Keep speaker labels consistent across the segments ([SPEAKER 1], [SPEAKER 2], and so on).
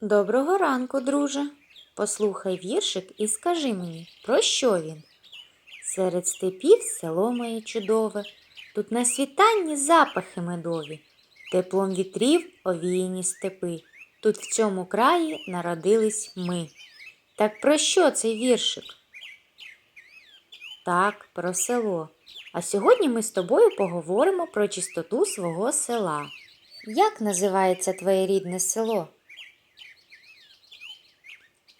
[SPEAKER 1] Доброго ранку, друже. Послухай віршик і скажи мені, про що він? Серед степів село моє чудове, тут на світанні запахи медові, теплом вітрів овіяні степи. Тут в цьому краї народились ми. Так про що цей віршик? Так, про село. А сьогодні ми з тобою поговоримо про чистоту свого села. Як називається твоє рідне село?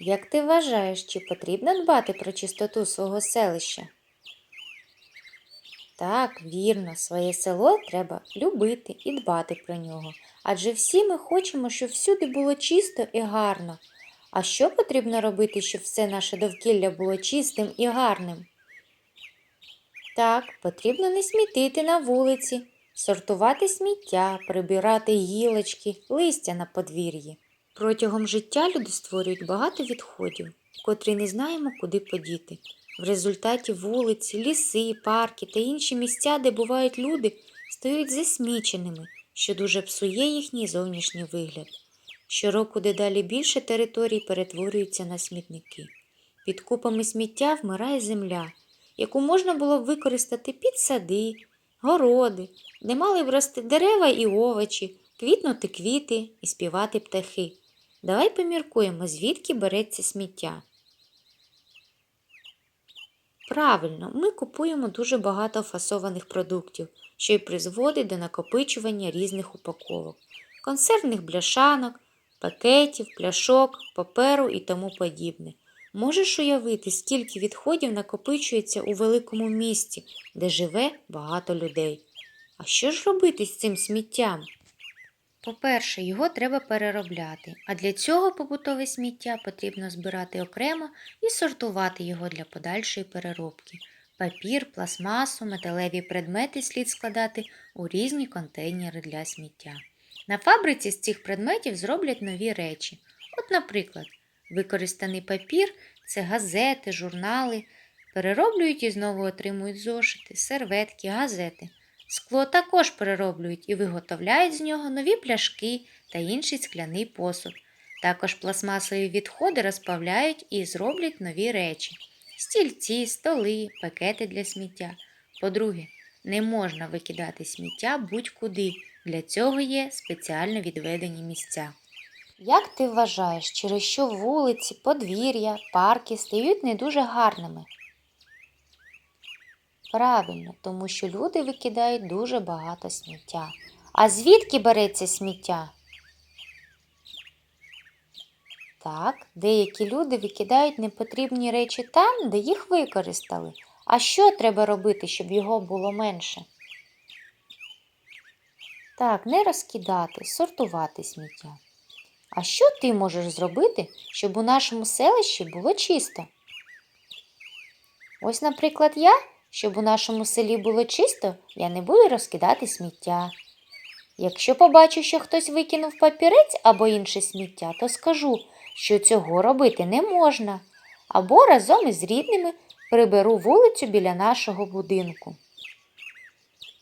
[SPEAKER 1] Як ти вважаєш, чи потрібно дбати про чистоту свого селища? Так, вірно, своє село треба любити і дбати про нього. Адже всі ми хочемо, щоб всюди було чисто і гарно. А що потрібно робити, щоб все наше довкілля було чистим і гарним? Так, потрібно не смітити на вулиці, сортувати сміття, прибирати гілочки, листя на подвір'ї. Протягом життя люди створюють багато відходів, котрі не знаємо, куди подіти. В результаті вулиці, ліси, парки та інші місця, де бувають люди, стають засміченими, що дуже псує їхній зовнішній вигляд. Щороку дедалі більше територій перетворюються на смітники. Під купами сміття вмирає земля, яку можна було б використати під сади, городи, де мали б рости дерева і овочі, квітнути квіти і співати птахи. Давай поміркуємо, звідки береться сміття. Правильно, ми купуємо дуже багато фасованих продуктів, що й призводить до накопичування різних упаковок, консервних бляшанок, пакетів, пляшок, паперу і тому подібне. Можеш уявити, скільки відходів накопичується у великому місті, де живе багато людей. А що ж робити з цим сміттям? По-перше, його треба переробляти, а для цього побутове сміття потрібно збирати окремо і сортувати його для подальшої переробки. Папір, пластмасу, металеві предмети слід складати у різні контейнери для сміття. На фабриці з цих предметів зроблять нові речі. От, наприклад, використаний папір це газети, журнали, перероблюють і знову отримують зошити, серветки, газети. Скло також перероблюють і виготовляють з нього нові пляшки та інший скляний посуд. Також пластмасові відходи розпавляють і зроблять нові речі: стільці, столи, пакети для сміття. По-друге, не можна викидати сміття будь-куди. Для цього є спеціально відведені місця. Як ти вважаєш, через що вулиці, подвір'я, парки стають не дуже гарними? Правильно, тому що люди викидають дуже багато сміття. А звідки береться сміття? Так, деякі люди викидають непотрібні речі там, де їх використали. А що треба робити, щоб його було менше? Так, не розкидати, сортувати сміття. А що ти можеш зробити, щоб у нашому селищі було чисто? Ось, наприклад, я, щоб у нашому селі було чисто, я не буду розкидати сміття. Якщо побачу, що хтось викинув папірець або інше сміття, то скажу, що цього робити не можна, або разом із рідними приберу вулицю біля нашого будинку.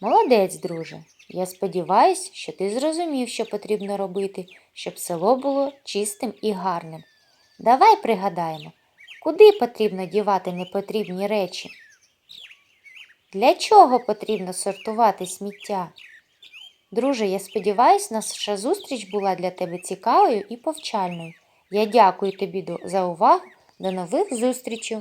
[SPEAKER 1] Молодець, друже. Я сподіваюся, що ти зрозумів, що потрібно робити, щоб село було чистим і гарним. Давай пригадаємо, куди потрібно дівати непотрібні речі? Для чого потрібно сортувати сміття? Друже, я сподіваюся, наша зустріч була для тебе цікавою і повчальною. Я дякую тобі за увагу. До нових зустрічей!